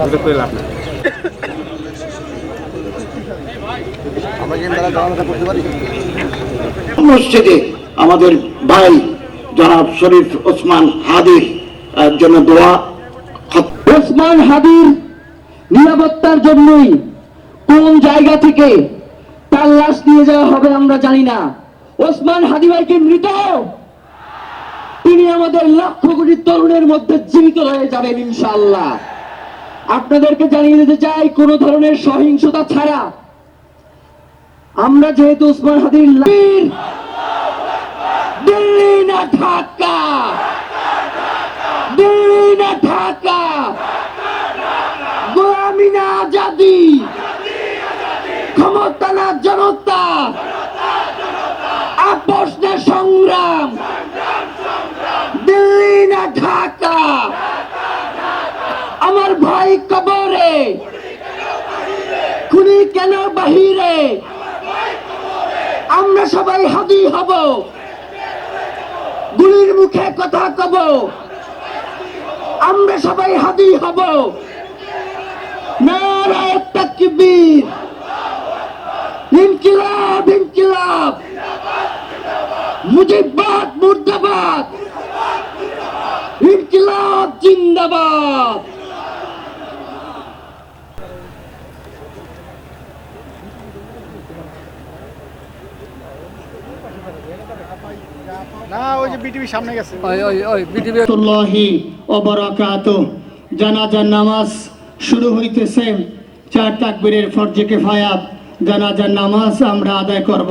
সহযোগ করে লাভ মসজিদে আমাদের ভাই জনাব শরীফ ওসমান হাদির জন্য দোয়া। ওসমান হাদির নিরাপত্তার জন্যই কোন জায়গা থেকে তার লাশ নিয়ে যাওয়া হবে আমরা জানি না। ওসমান হাদি ভাইকে মৃত। তিনি আমাদের লক্ষ কোটি তরুণের মধ্যে জীবিত হয়ে যাবেন ইনশাআল্লাহ। আপনাদেরকে জানিয়ে দিতে চাই, কোন ধরনের সহিংসতা ছাড়া আমরা যেহেতু ওসমান হাদির দিল্লি না ঢাকা, দিল্লি না ঢাকা, গোলামি না আজাদি, ক্ষমতা না জনতা, আপোষ সংগ্রাম, দিল্লি না ঢাকা। ভাই কবরে। খুনি কেন বাহিরে? আমরা সবাই হাদি হব। গুলির মুখে কথা কব। আমরা সবাই হাদি হব। ইনকিলাব মুজিবাদ জিন্দাবাদ। না ওই যে বিটিভি সামনে গেছে। রহমতুল্লাহি অবরাকাত জানাজার নামাজ শুরু হইতেছে। চার তাকবীরের ফরজে কেফায়াত। জানাজার নামাজ আমরা আদায় করব।